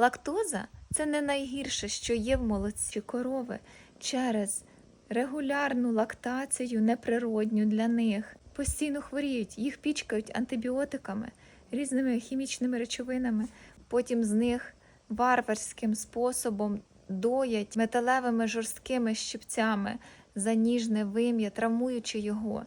Лактоза це не найгірше, що є в молоці корови через регулярну лактацію, неприродню для них. Постійно хворіють, їх пічкають антибіотиками, різними хімічними речовинами. Потім з них варварським способом доять металевими жорсткими щипцями за ніжне вим'я, травмуючи його.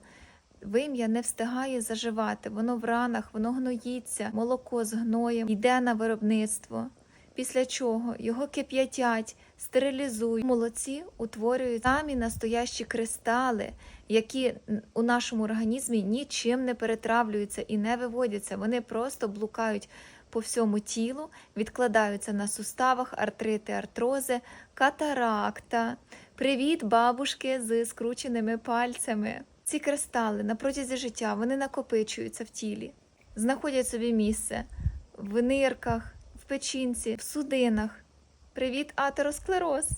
Вим'я не встигає заживати, воно в ранах, воно гноїться, молоко з гноєм йде на виробництво. Після чого його кип'ятять, стерилізують. В молоці утворюють самі настоящі кристали, які у нашому організмі нічим не перетравлюються і не виводяться. Вони просто блукають по всьому тілу, відкладаються на суставах, артрити, артрози, катаракта. Привіт, бабушки з скрученими пальцями. Ці кристали на протязі життя вони накопичуються в тілі, знаходять собі місце в нирках, печінці, в судинах. Привіт, атеросклероз!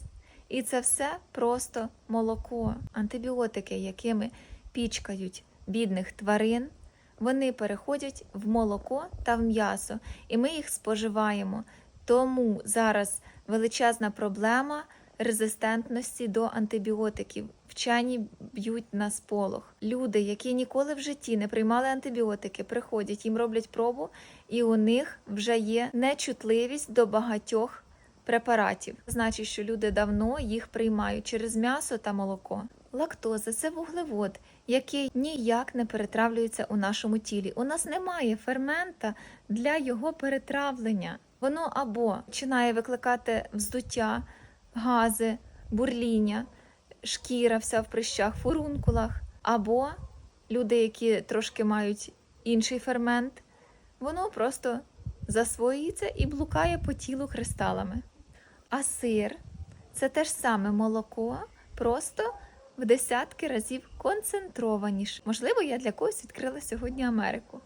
І це все просто молоко. Антибіотики, якими пічкають бідних тварин, вони переходять в молоко та в м'ясо, і ми їх споживаємо. Тому зараз величезна проблема резистентності до антибіотиків. Вчені б'ють на сполох. Люди, які ніколи в житті не приймали антибіотики, приходять, їм роблять пробу, і у них вже є нечутливість до багатьох препаратів. Значить, що люди давно їх приймають через м'ясо та молоко. Лактоза це вуглевод, який ніяк не перетравлюється у нашому тілі. У нас немає фермента для його перетравлення. Воно або починає викликати вздуття, гази, бурління, шкіра вся в прищах, фурункулах, або люди, які трошки мають інший фермент, воно просто засвоюється і блукає по тілу кристалами. А сир це те ж саме молоко, просто в десятки разів концентрованіше. Можливо, я для когось відкрила сьогодні Америку.